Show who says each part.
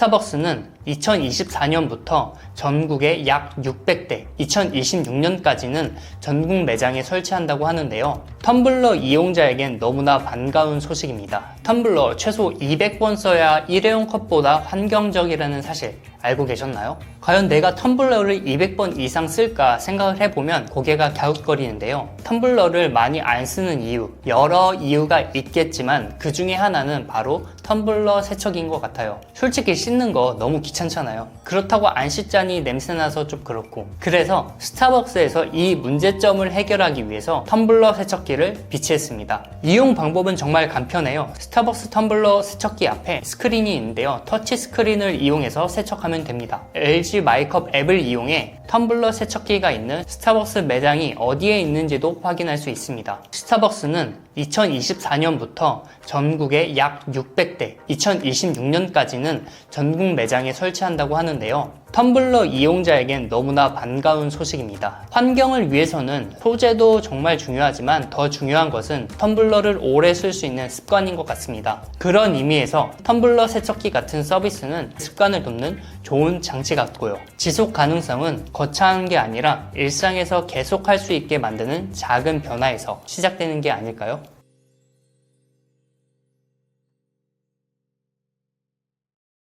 Speaker 1: 스타벅스는 2024년부터 전국에 약 600대, 2026년까지는 전국 매장에 설치한다고 하는데요. 텀블러 이용자에겐 너무나 반가운 소식입니다. 텀블러 최소 200번 써야 일회용 컵보다 환경적이라는 사실 알고 계셨나요? 과연 내가 텀블러를 200번 이상 쓸까 생각을 해보면 고개가 갸웃거리는데요. 텀블러를 많이 안 쓰는 이유, 여러 이유가 있겠지만 그 중에 하나는 바로 텀블러 세척인 것 같아요. 솔직히 씻는 거 너무 귀찮잖아요. 그렇다고 안 씻자니 냄새나서 좀 그렇고. 그래서 스타벅스에서 이 문제점을 해결하기 위해서 텀블러 세척기를 비치했습니다. 이용 방법은 정말 간편해요. 스타벅스 텀블러 세척기 앞에 스크린이 있는데요. 터치 스크린을 이용해서 세척하면 됩니다. LG 마이컵 앱을 이용해 텀블러 세척기가 있는 스타벅스 매장이 어디에 있는지도 확인할 수 있습니다. 스타벅스는 2024년부터 전국에 약 600대, 2026년까지는 전국 매장에 설치한다고 하는데요. 텀블러 이용자에겐 너무나 반가운 소식입니다. 환경을 위해서는 소재도 정말 중요하지만 더 중요한 것은 텀블러를 오래 쓸 수 있는 습관인 것 같습니다. 그런 의미에서 텀블러 세척기 같은 서비스는 습관을 돕는 좋은 장치 같고요. 지속 가능성은 거창한 게 아니라 일상에서 계속 할 수 있게 만드는 작은 변화에서 시작되는 게 아닐까요?